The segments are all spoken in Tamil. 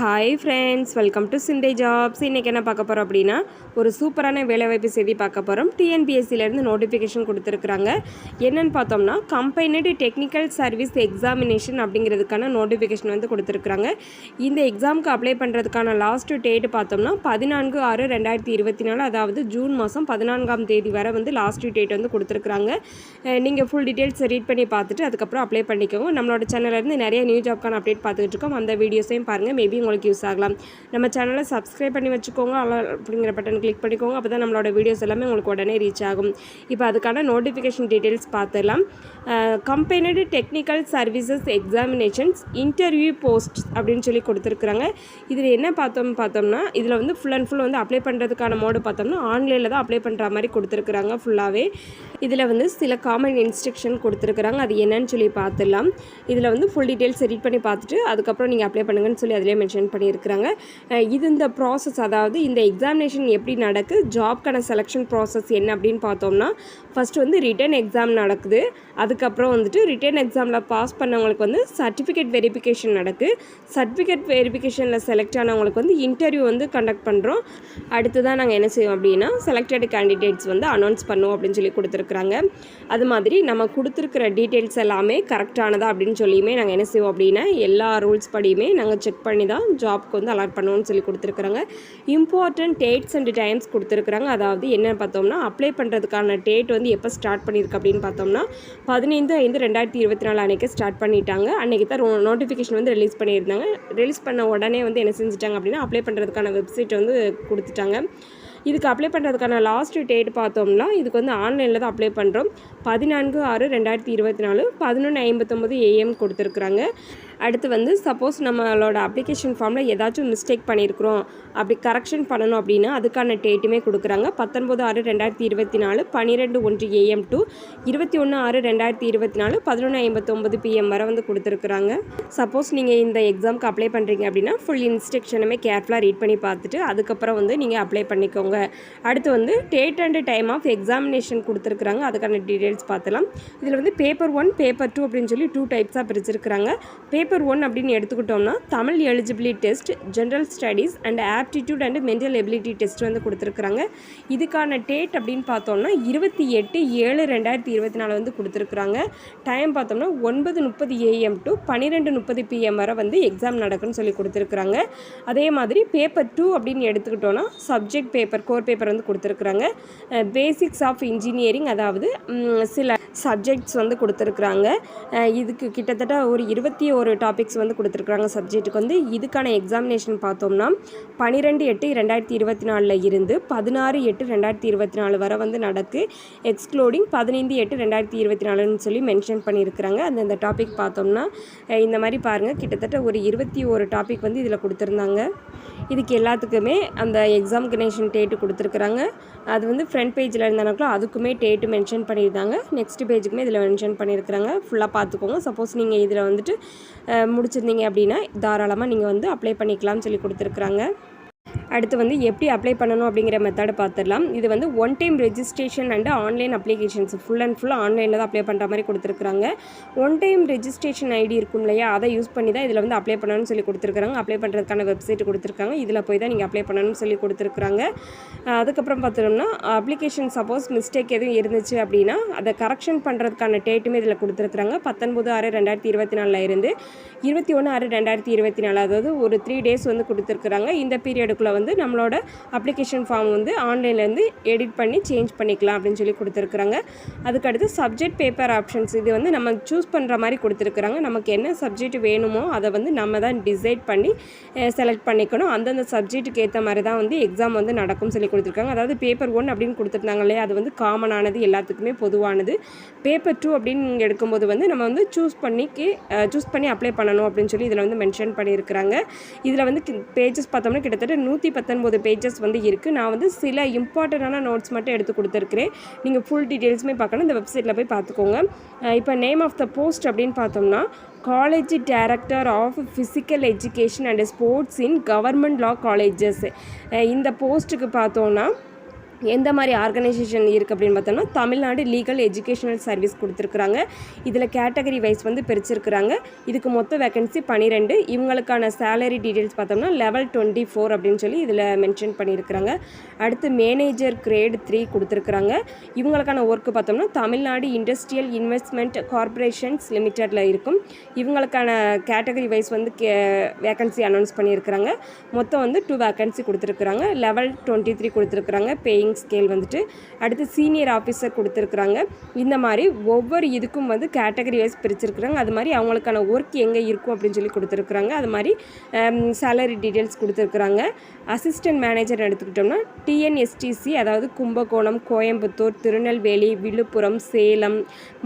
ஹாய் ஃப்ரெண்ட்ஸ் வெல்கம் டு சிண்டே ஜாப்ஸ் இன்றைக்கி என்ன பார்க்க போகிறோம் அப்படின்னா ஒரு சூப்பரான வேலைவாய்ப்பு செய்தி பார்க்க போகிறோம் டிஎன்பிஎஸ்சிலேருந்து நோட்டிஃபிகேஷன் கொடுத்துருக்குறாங்க. என்னென்னு பார்த்தோம்னா கம்பைனடு டெக்னிக்கல் சர்வீஸ் எக்ஸாமினேஷன் அப்படிங்கிறதுக்கான நோட்டிஃபிகேஷன் வந்து கொடுத்துருக்குறாங்க. இந்த எக்ஸாமுக்கு அப்ளை பண்ணுறதுக்கான லாஸ்ட் டேட் பார்த்தோம்னா பதினான்கு ஆறு ரெண்டாயிரத்தி இருபத்தி நாலு அதாவது ஜூன் மாதம் பதினான்காம் தேதி வரை வந்து லாஸ்ட் டேட் வந்து கொடுத்துருக்குறாங்க. நீங்கள் ஃபுல் டீட்டெயில்ஸ் ரீட் பண்ணி பார்த்துட்டு அதுக்கப்புறம் அப்ளை பண்ணிக்கோங்க. நம்மளோட சேனல்லேருந்து நிறைய நியூ ஜாப்க்கான அப்டேட் பார்த்துக்கிட்டு இருக்கோம். அந்த வீடியோஸையும் பாருங்கள் மேபி உங்களுக்கு யூஸ் ஆகலாம். நம்ம சேனலை சப்ஸ்கிரைப் பண்ணி வச்சுக்கோங்க. அல்ல அப்படிங்கிற பட்டன் கிளிக் பண்ணிக்கோங்க. அப்போ தான் நம்மளோட வீடியோஸ் எல்லாமே உங்களுக்கு உடனே ரீச் ஆகும். இப்போ அதுக்கான நோட்டிஃபிகேஷன் டீட்டெயில்ஸ் பார்த்துடலாம் combined technical services examinations interview post அப்படின்னு சொல்லி கொடுத்துருக்குறாங்க. இதில் என்ன பார்த்தோம் பார்த்தோம்னா இதில் வந்து ஃபுல் அண்ட் ஃபுல் வந்து அப்ளை பண்ணுறதுக்கான மோடு பார்த்தோம்னா ஆன்லைனில் தான் அப்ளை பண்ணுற மாதிரி கொடுத்துருக்குறாங்க ஃபுல்லாகவே இதில் வந்து சில காமன் இன்ஸ்ட்ரக்ஷன் கொடுத்துருக்குறாங்க. அது என்னன்னு சொல்லி பார்த்துடலாம். இதில் வந்து ஃபுல் டீட்டெயில்ஸ் ரீட் பண்ணி பார்த்துட்டு அதுக்கப்புறம் நீங்கள் அப்ளை பண்ணுங்கன்னு சொல்லி அதிலே மென்ஷன் பண்ணியிருக்கிறாங்க. இது இந்த ப்ராசஸ் அதாவது இந்த எக்ஸாமினேஷன் எப்படி நடக்கு ஜாப்க்கான செலெக்ஷன் ப்ராசஸ் என்ன அப்படின்னு பார்த்தோம்னா ஃபஸ்ட்டு வந்து ரிட்டன் எக்ஸாம் நடக்குது. அதுக்கு அதுக்கப்புறம் வந்துட்டு ரிட்டர்ன் எக்ஸாமில் பாஸ் பண்ணவங்களுக்கு வந்து சர்டிஃபிகேட் வெரிஃபிகேஷன் நடக்கு. சர்டிஃபிகேட் வெரிஃபிகேஷனில் செலக்ட் ஆனவங்களுக்கு வந்து இன்டர்வியூ வந்து கண்டக்ட் பண்ணுறோம் அடுத்ததான் நாங்கள் என்ன செய்வோம் அப்படின்னா செலக்டட் கேண்டிடேட்ஸ் வந்து அனௌன்ஸ் பண்ணுவோம் அப்படின்னு சொல்லி கொடுத்துருக்குறாங்க. அது மாதிரி நம்ம கொடுத்துருக்குற டீட்டெயில்ஸ் எல்லாமே கரெக்டானதா அப்படின்னு சொல்லியுமே நாங்கள் என்ன செய்வோம் அப்படின்னா எல்லா ரூல்ஸ் படியுமே நாங்கள் செக் பண்ணி தான் ஜாப்க்கு வந்து அலாட் பண்ணுவோம்னு சொல்லி கொடுத்துருக்குறாங்க. இம்பார்ட்டன்ட் டேட்ஸ் அண்ட் டைம்ஸ் கொடுத்துருக்குறாங்க. அதாவது என்ன பார்த்தோம்னா அப்ளை பண்ணுறதுக்கான டேட் வந்து எப்போ ஸ்டார்ட் பண்ணியிருக்கு அப்படின்னு பார்த்தோம்னா பதினைந்து ஐந்து ரெண்டாயிரத்தி இருபத்தி நாலு அன்றைக்கி ஸ்டார்ட் பண்ணிட்டாங்க. அன்றைக்கி தான் நோட்டிஃபிகேஷன் வந்து ரிலீஸ் பண்ணியிருந்தாங்க. ரிலீஸ் பண்ண உடனே வந்து என்ன செஞ்சுட்டாங்க அப்படின்னா அப்ளை பண்ணுறதுக்கான வெப்சைட் வந்து கொடுத்துட்டாங்க. இதுக்கு அப்ளை பண்ணுறதுக்கான லாஸ்ட் டேட் பார்த்தோம்னா இதுக்கு வந்து ஆன்லைனில் தான் அப்ளை பண்ணுறோம் பதினான்கு ஆறு ரெண்டாயிரத்தி இருபத்தி நாலு பதினொன்று ஐம்பத்தொம்பது ஏஎம் கொடுத்துருக்குறாங்க. அடுத்து வந்து சப்போஸ் நம்மளோட அப்ளிகேஷன் ஃபார்மில் ஏதாச்சும் மிஸ்டேக் பண்ணியிருக்கிறோம் அப்படி கரெக்ஷன் பண்ணணும் அப்படின்னா அதுக்கான டேட்டுமே கொடுக்குறாங்க. பத்தொன்பது ஆறு ரெண்டாயிரத்தி இருபத்தி நாலு பன்னிரெண்டு ஒன்று ஏஎம் டு இருபத்தி ஒன்று ஆறு ரெண்டாயிரத்தி இருபத்தி நாலு பதினொன்று ஐம்பத்தொம்பது பிஎம் வரை வந்து கொடுத்துருக்குறாங்க. சப்போஸ் நீங்கள் இந்த எக்ஸாமுக்கு அப்ளை பண்ணுறீங்க அப்படின்னா ஃபுல் இன்ஸ்ட்ரக்ஷனுமே கேர்ஃபுல்லாக ரீட் பண்ணி பார்த்துட்டு அதுக்கப்புறம் வந்து நீங்கள் அப்ளை பண்ணிக்கோங்க. அடுத்து வந்து date and time of examination கொடுத்துருக்குறாங்க. அதுக்கான டீட்டெயில்ஸ் பார்த்துலாம். இதில் வந்து பேப்பர் ஒன் பேப்பர் டூ அப்படின்னு சொல்லி டூ டைப்ஸாக பிரிச்சிருக்கிறாங்க. பேப்பர் பேப்பர் ஒன் அப்படின்னு எடுத்துக்கிட்டோம்னா Tamil eligibility test general studies and aptitude and mental ability test வந்து கொடுத்துருக்குறாங்க. இதுக்கான டேட் அப்படின்னு பார்த்தோம்னா இருபத்தி எட்டு ஏழு ரெண்டாயிரத்தி இருபத்தி நாலு வந்து கொடுத்துருக்குறாங்க. டைம் பார்த்தோம்னா ஒன்பது முப்பது ஏஎம் டு பன்னிரெண்டு முப்பது பிஎம் வரை வந்து எக்ஸாம் நடக்குன்னு சொல்லி கொடுத்துருக்குறாங்க. அதே மாதிரி பேப்பர் டூ அப்படின்னு எடுத்துக்கிட்டோன்னா சப்ஜெக்ட் பேப்பர் கோர் பேப்பர் வந்து கொடுத்துருக்குறாங்க. பேசிக்ஸ் ஆஃப் இன்ஜினியரிங் அதாவது சில சப்ஜெக்ட்ஸ் வந்து கொடுத்துருக்குறாங்க. இதுக்கு கிட்டத்தட்ட ஒரு இருபத்தி ஒரு டாபிக்ஸ் வந்து கொடுத்துருக்குறாங்க சப்ஜெக்ட்டுக்கு வந்து. இதுக்கான எக்ஸாமினேஷன் பார்த்தோம்னா பன்னிரெண்டு எட்டு ரெண்டாயிரத்தி இருபத்தி நாலில் இருந்து பதினாறு எட்டு ரெண்டாயிரத்தி இருபத்தி நாலு வரை வந்து நடக்கு. எக்ஸ்க்ளூடிங் பதினைந்து எட்டு ரெண்டாயிரத்தி இருபத்தி நாலுன்னு சொல்லி மென்ஷன் பண்ணியிருக்கிறாங்க. அந்தந்த டாபிக் பார்த்தோம்னா இந்த மாதிரி பாருங்கள் கிட்டத்தட்ட ஒரு இருபத்தி ஒரு டாபிக் வந்து இதில் கொடுத்துருந்தாங்க. இதுக்கு எல்லாத்துக்குமே அந்த எக்ஸாமினேஷன் டேட்டு கொடுத்துருக்குறாங்க. அது வந்து ஃப்ரண்ட் பேஜில் இருந்தானாக்களோ அதுக்குமே டேட்டு மென்ஷன் பண்ணியிருந்தாங்க. நெக்ஸ்ட் பேஜுக்குமே இதில் மென்ஷன் பண்ணியிருக்கிறாங்க. ஃபுல்லாக பார்த்துக்கோங்க. சப்போஸ் நீங்கள் இதில் வந்துட்டு முடிச்சிருந்தீங்க அப்படின்னா தாராளமாக நீங்கள் வந்து அப்ளை பண்ணிக்கலாம்னு சொல்லி கொடுத்துருக்குறாங்க. அடுத்து வந்து எப்படி அப்ளை பண்ணணும் அப்படிங்கிற மெத்தடை பார்த்துடலாம் இது வந்து one time registration and online applications full and full ஆன்லைனில் தான் அப்ளை பண்ணுற மாதிரி கொடுத்துருக்குறாங்க. ஒன் டைம் ரெஜிஸ்ட்ரேஷன் ஐடி இருக்கும் இல்லையா? அதை யூஸ் பண்ணி தான் இதில் வந்து அப்ளை பண்ணணும்னு சொல்லி கொடுத்துருக்காங்க அப்ளை பண்ணுறதுக்கான வெப்சைட் கொடுத்துருக்காங்க. இதில் போய் தான் நீங்கள் அப்ளை பண்ணணும்னு சொல்லி கொடுத்துருக்குறாங்க. அதுக்கப்புறம் பார்த்தோம்னா அப்ளிகேஷன் சப்போஸ் மிஸ்டேக் எதுவும் இருந்துச்சு அப்படின்னா அதை கரெக்ஷன் பண்ணுறதுக்கான டேட்டுமே இதில் கொடுத்துருக்குறாங்க. பத்தொன்பது ஆறு ரெண்டாயிரத்தி இருபத்தி நாலில் இருந்து இருபத்தி ஒன்று ஆறு ரெண்டாயிரத்தி இருபத்தி நாலு. அதாவது ஒரு த்ரீ டேஸ் வந்து கொடுத்துருக்குறாங்க. இந்த பீரியட் பீரியடுக்குள்ளே வந்து நம்மளோட அப்ளிகேஷன் ஃபார்ம் வந்து ஆன்லைன்லேருந்து எடிட் பண்ணி சேஞ்ச் பண்ணிக்கலாம் அப்படின்னு சொல்லி கொடுத்துருக்குறாங்க. அதுக்கடுத்து சப்ஜெக்ட் பேப்பர் ஆப்ஷன்ஸ் இது வந்து நம்ம சூஸ் பண்ணுற மாதிரி கொடுத்துருக்குறாங்க. நமக்கு என்ன சப்ஜெக்ட் வேணுமோ அதை வந்து நம்ம தான் டிசைட் பண்ணி செலக்ட் பண்ணிக்கணும். அந்தந்த சப்ஜெக்ட்டுக்கு ஏற்ற மாதிரி தான் வந்து எக்ஸாம் வந்து நடக்கும்னு சொல்லி கொடுத்துருக்காங்க. அதாவது பேப்பர் ஒன் அப்படின்னு கொடுத்துருந்தாங்க இல்லையா? அது வந்து காமனானது எல்லாத்துக்குமே பொதுவானது. பேப்பர் டூ அப்படின்னு எடுக்கும்போது வந்து நம்ம வந்து சூஸ் பண்ணிக்கு சூஸ் பண்ணி அப்ளை பண்ணணும் அப்படின்னு சொல்லி இதில் வந்து மென்ஷன் பண்ணியிருக்கிறாங்க. இதில் வந்து பேஜஸ் பார்த்தோம்னா கிட்டத்தட்ட நூற்றி பத்தொன்பது பேஜஸ் வந்து இருக்குது நான் வந்து சில இம்பார்ட்டண்ட்டான நோட்ஸ் மட்டும் எடுத்து கொடுத்துருக்குறேன். நீங்கள் ஃபுல் டீட்டெயில்ஸுமே பார்க்கணும். இந்த வெப்சைட்டில் போய் பார்த்துக்கோங்க. இப்போ நேம் ஆஃப் த போஸ்ட் அப்படின்னு பார்த்தோம்னா college director of physical education and sports in government law colleges இந்த போஸ்ட்டுக்கு பார்த்தோன்னா எந்த மாதிரி ஆர்கனைசேஷன் இருக்குது அப்படின்னு பார்த்தோம்னா தமிழ்நாடு லீகல் எஜுகேஷனல் சர்வீஸ் கொடுத்துருக்குறாங்க. இதில் கேட்டகரி வைஸ் வந்து பிரிச்சிருக்கிறாங்க. இதுக்கு மொத்த வேகன்சி பன்னிரெண்டு இவங்களுக்கான சேலரி டீட்டெயில்ஸ் பார்த்தோம்னா லெவல் டுவெண்ட்டி ஃபோர் அப்படின்னு சொல்லி இதில் மென்ஷன் பண்ணியிருக்கிறாங்க. அடுத்து மேனேஜர் கிரேட் த்ரீ கொடுத்துருக்குறாங்க. இவங்களுக்கான ஒர்க்கு பார்த்தோம்னா தமிழ்நாடு இண்டஸ்ட்ரியல் இன்வெஸ்ட்மெண்ட் கார்ப்பரேஷன்ஸ் லிமிட்டடில் இருக்கும். இவங்களுக்கான கேட்டகரி வைஸ் வந்து கே வேகன்சி அனௌன்ஸ் பண்ணியிருக்கிறாங்க. மொத்தம் வந்து டூ வேகன்சி கொடுத்துருக்குறாங்க. லெவல் டுவெண்ட்டி த்ரீ கொடுத்துருக்குறாங்க. பேயிங் ஸ்கேல் வந்துட்டு அடுத்து சீனியர் ஆஃபீஸர் கொடுத்துருக்குறாங்க. இந்த மாதிரி ஒவ்வொரு இதுக்கும் வந்து கேட்டகரி வைஸ் பிரிச்சிருக்கிறாங்க. அது மாதிரி அவங்களுக்கான ஒர்க் எங்கே இருக்கும் அப்படின்னு சொல்லி கொடுத்துருக்குறாங்க. அது மாதிரி சேலரி டீட்டெயில்ஸ் கொடுத்துருக்குறாங்க. அசிஸ்டன்ட் மேனேஜர் எடுத்துக்கிட்டோம்னா டிஎன்எஸ்டிசி அதாவது கும்பகோணம் கோயம்புத்தூர் திருநெல்வேலி விழுப்புரம் சேலம்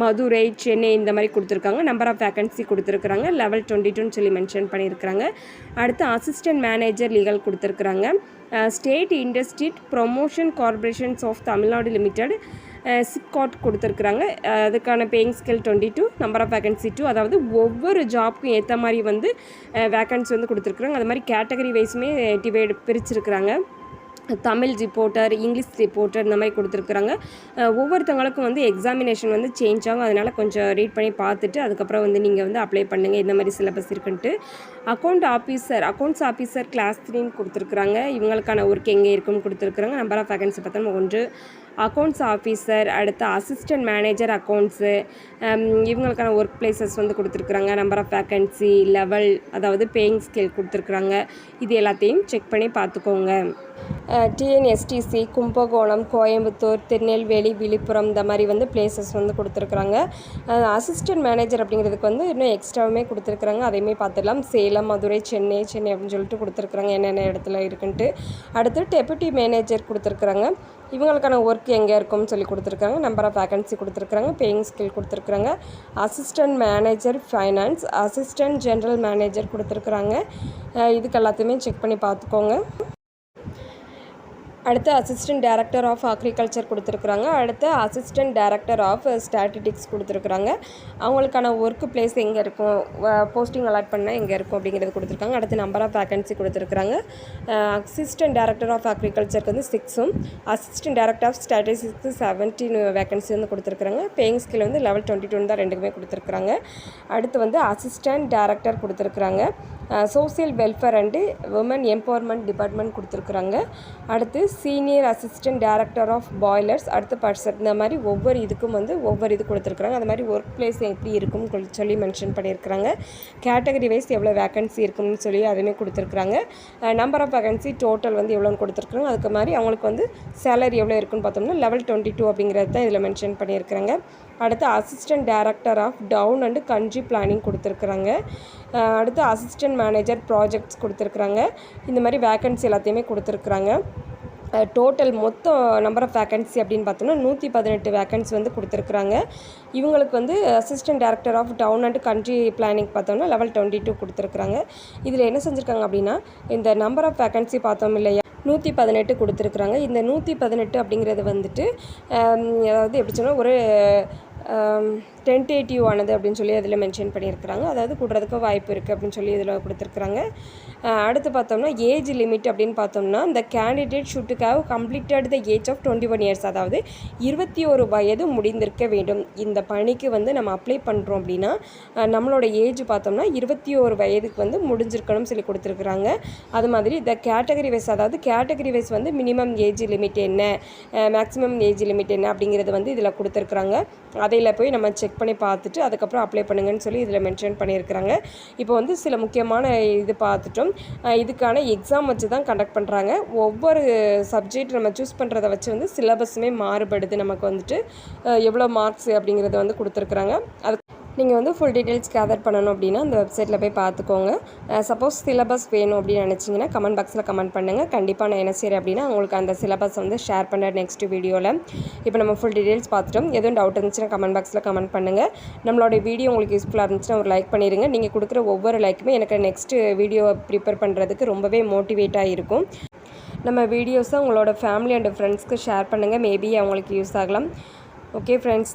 மதுரை சென்னை இந்த மாதிரி கொடுத்துருக்காங்க. நம்பர் ஆஃப் வேகன்சி கொடுத்துருக்குறாங்க. லெவல் டுவெண்ட்டி டூன்னு சொல்லி மென்ஷன் பண்ணியிருக்கிறாங்க. அடுத்து அசிஸ்டன்ட் மேனேஜர் லீகல் கொடுத்துருக்குறாங்க. State industries promotion corporations of Tamil Nadu limited SIPCOT கொடுத்துருக்குறாங்க. அதுக்கான paying scale twenty two number of vacancy two அதாவது ஒவ்வொரு ஜாப்க்கும் ஏற்ற மாதிரி வந்து uh, வேகன்சி வந்து கொடுத்துருக்குறாங்க. அது மாதிரி கேட்டகரி வைஸுமே டிவைடு பிரிச்சிருக்கிறாங்க. தமிழ் ரிப்போர்ட்டர் இங்கிலீஷ் ரிப்போர்ட்டர் இந்த மாதிரி கொடுத்துருக்குறாங்க. ஒவ்வொருத்தவங்களுக்கும் வந்து எக்ஸாமினேஷன் வந்து சேஞ்ச் ஆகும். அதனால் கொஞ்சம் ரீட் பண்ணி பார்த்துட்டு அதுக்கப்புறம் வந்து நீங்கள் வந்து அப்ளை பண்ணுங்கள் இந்த மாதிரி சிலபஸ் இருக்குன்ட்டு. Account officer accounts officer class த்ரீன்னு கொடுத்துருக்குறாங்க. இவங்களுக்கான ஒர்க் எங்கே இருக்குன்னு கொடுத்துருக்குறாங்க. நம்பர் ஆஃப் வேகன்சி பார்த்தோம்னா ஒன்று. அக்கௌண்ட்ஸ் ஆஃபீஸர் அடுத்து அசிஸ்டன்ட் மேனேஜர் அக்கௌண்ட்ஸு இவங்களுக்கான ஒர்க் பிளேசஸ் வந்து கொடுத்துருக்குறாங்க. நம்பர் ஆஃப் வேக்கன்சி லெவல் அதாவது பேயிங் ஸ்கேல் கொடுத்துருக்குறாங்க. இது எல்லாத்தையும் செக் பண்ணி பார்த்துக்கோங்க. டிஎன்எஸ்டிசி கும்பகோணம் கோயம்புத்தூர் திருநெல்வேலி விழுப்புரம் இந்த மாதிரி வந்து பிளேசஸ் வந்து கொடுத்துருக்குறாங்க. அசிஸ்டன்ட் மேனேஜர் அப்படிங்கிறதுக்கு வந்து இன்னும் எக்ஸ்ட்ராவுமே கொடுத்துருக்குறாங்க. அதையுமே பார்த்துடலாம். சேலம் மதுரை சென்னை சென்னை அப்படின்னு சொல்லிட்டு கொடுத்துருக்குறாங்க. என்னென்ன இடத்துல இருக்குன்ட்டு. அடுத்து டெபுட்டி மேனேஜர் கொடுத்துருக்குறாங்க. இவங்களுக்கான ஒர்க் எங்கே இருக்கும்னு சொல்லி கொடுத்துருக்காங்க நம்பர் ஆஃப் வேகன்சி கொடுத்துருக்குறாங்க. பேயிங் ஸ்கில் கொடுத்துருக்குறாங்க. Assistant manager finance assistant general manager கொடுத்துருக்குறாங்க. இதுக்கு எல்லாத்தையுமே செக் பண்ணி பார்த்துக்கோங்க. அடுத்து அசிஸ்டன்ட் டைரக்டர் ஆஃப் அக்ரிகல்ச்சர் கொடுத்துருக்குறாங்க. அடுத்து அசிஸ்டன்ட் டைரக்டர் ஆஃப் ஸ்டாட்டிஸ்டிக்ஸ் கொடுத்துருக்குறாங்க. அவங்களுக்கான ஒர்க் பிளேஸ் எங்கே இருக்கும்? போஸ்டிங் அலாட் பண்ணால் எங்கே இருக்கும் அப்படிங்கிறது கொடுத்துருக்காங்க. அடுத்து நம்பர் ஆஃப் வேக்கன்சி கொடுத்துருக்குறாங்க. அசிஸ்டன்ட் டைரக்டர் ஆஃப் அக்ரிகல்ச்சருக்கு வந்து சிக்ஸும் அசிஸ்டன்ட் டைரக்டர் ஆஃப் ஸ்டாட்டிஸ்டிக்ஸ்க்கு செவன்டீன் வேகன்சி வந்து கொடுத்துருக்குறாங்க. பேயிங் ஸ்கில் வந்து லெவல் டுவெண்ட்டி டூன்னு தான் ரெண்டுக்குமே கொடுத்துருக்குறாங்க. அடுத்து வந்து அசிஸ்டன்ட் டேரக்டர் கொடுத்துருக்குறாங்க. Social welfare and women empowerment department கொடுத்துருக்குறாங்க. அடுத்து senior assistant director of boilers அடுத்து பர்சன் இந்த மாதிரி ஒவ்வொரு இதுக்கும் வந்து ஒவ்வொரு இது கொடுத்துருக்குறாங்க. அந்த மாதிரி ஒர்க் பிளேஸ் எப்படி இருக்கும்னு சொல்லி மென்ஷன் பண்ணியிருக்கிறாங்க. கேட்டகரி வைஸ் எவ்வளோ வேகன்சி இருக்கும்னு சொல்லி அதுவுமே கொடுத்துருக்குறாங்க. நம்பர் ஆஃப் வேகன்சி டோட்டல் வந்து எவ்வளோன்னு கொடுத்துருக்குறாங்க அதுக்கு மாதிரி அவங்களுக்கு வந்து சேலரி எவ்வளோ இருக்குன்னு பார்த்தோம்னா லெவல் டுவெண்ட்டி டூ அப்படிங்கிறது தான் இதில் மென்ஷன் பண்ணியிருக்கிறாங்க. அடுத்து assistant director of town and country planning கொடுத்துருக்குறாங்க. அடுத்து அசிஸ்டன்ட் மேனேஜர் ப்ராஜெக்ட்ஸ் கொடுத்துருக்குறாங்க. இந்த மாதிரி வேக்கன்சி எல்லாத்தையுமே கொடுத்துருக்குறாங்க. டோட்டல் மொத்தம் நம்பர் ஆஃப் வேக்கன்சி அப்படின்னு பார்த்தோம்னா நூற்றி பதினெட்டு வேக்கன்சி வந்து கொடுத்துருக்குறாங்க. இவங்களுக்கு வந்து assistant director of town and country planning பார்த்தோம்னா லெவல் டுவெண்ட்டி டூ கொடுத்துருக்குறாங்க. இதில் என்ன செஞ்சுருக்காங்க அப்படின்னா இந்த நம்பர் ஆஃப் வேக்கன்சி பார்த்தோம் இல்லையா நூற்றி பதினெட்டு கொடுத்துருக்குறாங்க. இந்த நூற்றி பதினெட்டு அப்படிங்கிறது வந்துட்டு அதாவது எப்படி சொன்னால் ஒரு டென்டேட்டிவ் ஆனது அப்படின்னு சொல்லி அதில் மென்ஷன் பண்ணியிருக்கிறாங்க. அதாவது கூடுறதுக்கு வாய்ப்பு இருக்குது அப்படின்னு சொல்லி இதில் கொடுத்துருக்குறாங்க. அடுத்து பார்த்தோம்னா ஏஜ் லிமிட் அப்படின்னு பார்த்தோம்னா இந்த candidate should completed the age of twenty one years அதாவது இருபத்தி ஒரு வயது முடிந்திருக்க வேண்டும். இந்த பணிக்கு வந்து நம்ம அப்ளை பண்ணுறோம் அப்படின்னா நம்மளோட ஏஜ் பார்த்தோம்னா இருபத்தி ஒரு வயதுக்கு வந்து முடிஞ்சிருக்கணும்னு சொல்லி கொடுத்துருக்குறாங்க. அது மாதிரி இந்த கேட்டகரி வைஸ் அதாவது கேட்டகரி வைஸ் வந்து மினிமம் ஏஜ் லிமிட் என்ன? மேக்ஸிமம் ஏஜ் லிமிட் என்ன அப்படிங்கிறது வந்து இதில் கொடுத்துருக்குறாங்க. அதையில் போய் நம்ம செக் பண்ணி பார்த்துட்டு அதுக்கப்புறம் அப்ளை பண்ணுங்கன்னு சொல்லி இதில் மென்ஷன் பண்ணியிருக்கிறாங்க. இப்போ வந்து சில முக்கியமான இது பார்த்துட்டோம். இதுக்கான எக்ஸாம் வச்சு தான் கண்டக்ட் பண்ணுறாங்க ஒவ்வொரு சப்ஜெக்ட் நம்ம சூஸ் பண்ணுறத வச்சு வந்து சிலபஸுமே மாறுபடுது. நமக்கு வந்துட்டு எவ்வளோ மார்க்ஸ் அப்படிங்கிறத வந்து கொடுத்துருக்குறாங்க. அது நீங்கள் வந்து ஃபுல் டீட்டெயில்ஸ் கேதர் பண்ணணும் அப்படின்னா அந்த வெப்சைட்டில் போய் பார்த்துக்கோங்க. சப்போஸ் சிலபஸ் வேணும் அப்படின்னு நினச்சிங்கன்னா கமெண்ட் பாக்ஸில் கமெண்ட் பண்ணுங்கள் கண்டிப்பாக நான் என்ன செய்கிறேன் அப்படின்னா உங்களுக்கு அந்த சிலபஸ் வந்து ஷேர் பண்ணுறேன் நெக்ஸ்ட் வீடியோவில் இப்போ நம்ம ஃபுல் டீட்டெயில்ஸ் பார்த்துட்டோம். எதுவும் டவுட் இருந்துச்சுன்னா கமெண்ட் பாக்ஸில் கமெண்ட் பண்ணுங்கள் நம்மளோட வீடியோ உங்களுக்கு யூஸ்ஃபுல்லாக இருந்துச்சுன்னா ஒரு லைக் பண்ணிடுங்க நீங்கள் கொடுக்குற ஒவ்வொரு லைக்குமே எனக்கு நெக்ஸ்ட் வீடியோ ப்ரிப்பேர் பண்ணுறதுக்கு ரொம்பவே மோட்டிவேட்டாக இருக்கும். நம்ம வீடியோஸை உங்களோட ஃபேமிலி அண்ட் ஃப்ரெண்ட்ஸ்க்கு ஷேர் பண்ணுங்கள் மேபி அவங்களுக்கு யூஸ் ஆகலாம். Okay friends